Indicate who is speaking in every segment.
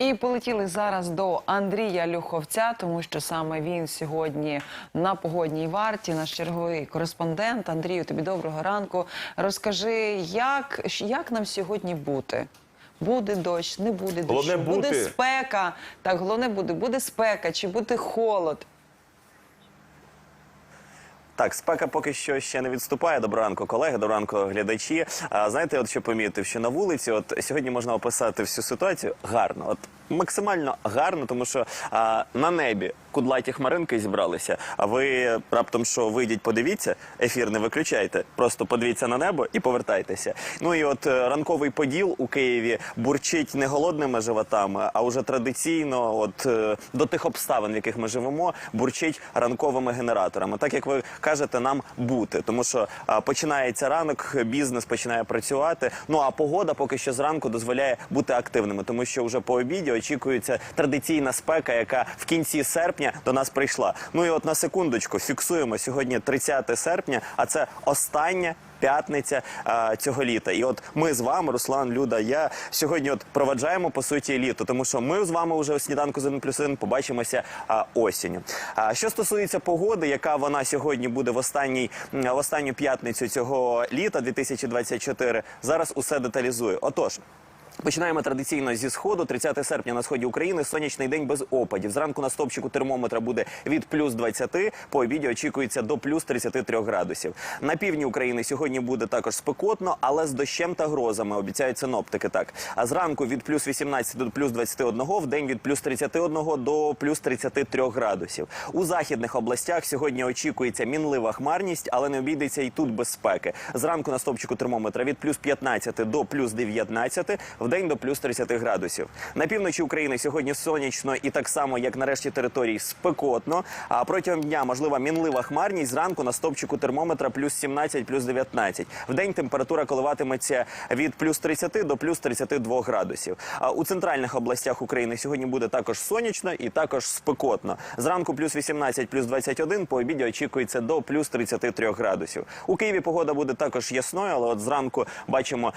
Speaker 1: І полетіли зараз до Андрія Люховця, тому що саме він сьогодні на погодній варті, наш черговий кореспондент. Андрію, тобі доброго ранку. Розкажи, як, як нам сьогодні бути? Буде дощ, не буде
Speaker 2: Головне
Speaker 1: буде
Speaker 2: бути.
Speaker 1: спека. Так, головне буде, буде спека чи буде холод.
Speaker 3: Так, спека поки що ще не відступає. Доброго ранку, колеги, доброго ранку, глядачі. А знаєте, от що помітив, що на вулиці, от сьогодні можна описати всю ситуацію гарно, от максимально гарно, тому що а, на небі кудлаті хмаринки зібралися. А ви раптом що вийдіть, подивіться, ефір не виключайте. Просто подивіться на небо і повертайтеся. Ну і от е, ранковий поділ у Києві бурчить не голодними животами, а уже традиційно, от е, до тих обставин, в яких ми живемо, бурчить ранковими генераторами. Так як ви кажете, нам бути, тому що а, починається ранок, бізнес починає працювати. Ну а погода поки що зранку дозволяє бути активними, тому що вже по обіді очікується традиційна спека, яка в кінці серпня до нас прийшла. Ну і от на секундочку фіксуємо сьогодні 30 серпня, а це остання. П'ятниця а, цього літа, і от ми з вами, Руслан, Люда, я сьогодні от проведжаємо по суті літо, тому що ми з вами вже у сніданку з 1 плюс 1 побачимося а, осінню. А що стосується погоди, яка вона сьогодні буде в останній в останню п'ятницю цього літа 2024, зараз усе деталізую. Отож. Починаємо традиційно зі сходу. 30 серпня на сході України сонячний день без опадів. Зранку на стопчику термометра буде від плюс 20, по обіді очікується до плюс 33 градусів. На півдні України сьогодні буде також спекотно, але з дощем та грозами обіцяють синоптики. Так а зранку від плюс 18 до плюс 21, в день від плюс 31 до плюс 33 градусів. У західних областях сьогодні очікується мінлива хмарність, але не обійдеться і тут без спеки. Зранку на стопчику термометра від плюс 15 до плюс 19, в день до плюс 30 градусів. На півночі України сьогодні сонячно і так само, як на решті територій, спекотно. А протягом дня можлива мінлива хмарність. Зранку на стопчику термометра плюс 17, плюс 19. В день температура коливатиметься від плюс 30 до плюс 32 градусів. А у центральних областях України сьогодні буде також сонячно і також спекотно. Зранку плюс 18, плюс 21, по обіді очікується до плюс 33 градусів. У Києві погода буде також ясною, але от зранку бачимо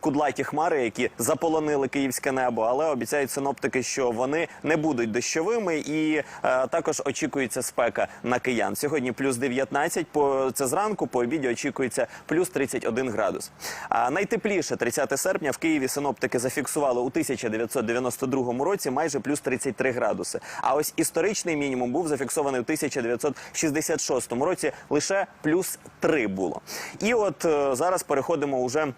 Speaker 3: кудлаті хмари, які заполонили київське небо, але обіцяють синоптики, що вони не будуть дощовими, і е, також очікується спека на киян. Сьогодні плюс 19, по це зранку, по обіді очікується плюс 31 градус. А найтепліше 30 серпня в Києві синоптики зафіксували у 1992 році майже плюс 33 градуси. А ось історичний мінімум був зафіксований у 1966 році лише плюс 3 було. І от е, зараз переходимо уже.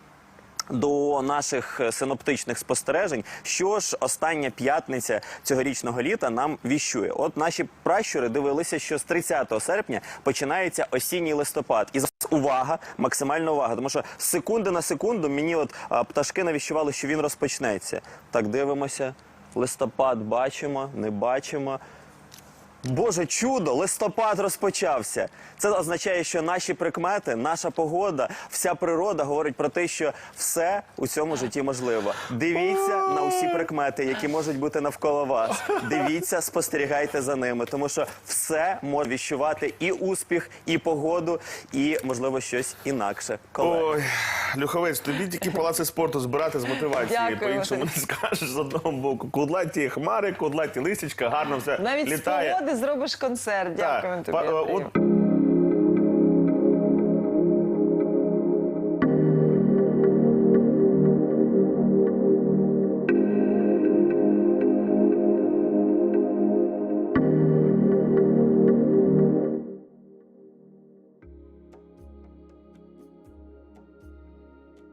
Speaker 3: До наших е, синоптичних спостережень, що ж остання п'ятниця цьогорічного літа нам віщує. От наші пращури дивилися, що з 30 серпня починається осінній листопад. І зараз увага, максимальна увага, тому що з секунди на секунду мені от пташки навіщували, що він розпочнеться. Так дивимося. Листопад бачимо, не бачимо. Боже чудо, листопад розпочався. Це означає, що наші прикмети, наша погода, вся природа говорить про те, що все у цьому житті можливо. Дивіться на усі прикмети, які можуть бути навколо вас. Дивіться, спостерігайте за ними, тому що все може віщувати і успіх, і погоду, і можливо щось інакше. Колеги.
Speaker 2: Ой, Люховець, тобі тільки палаци спорту збирати з мотивації. По-іншому не скажеш з одного боку. Кудлаті хмари, кудлаті лисичка, гарно все
Speaker 1: Навіть з погоди зробиш концерт. Дякую тобі.
Speaker 2: от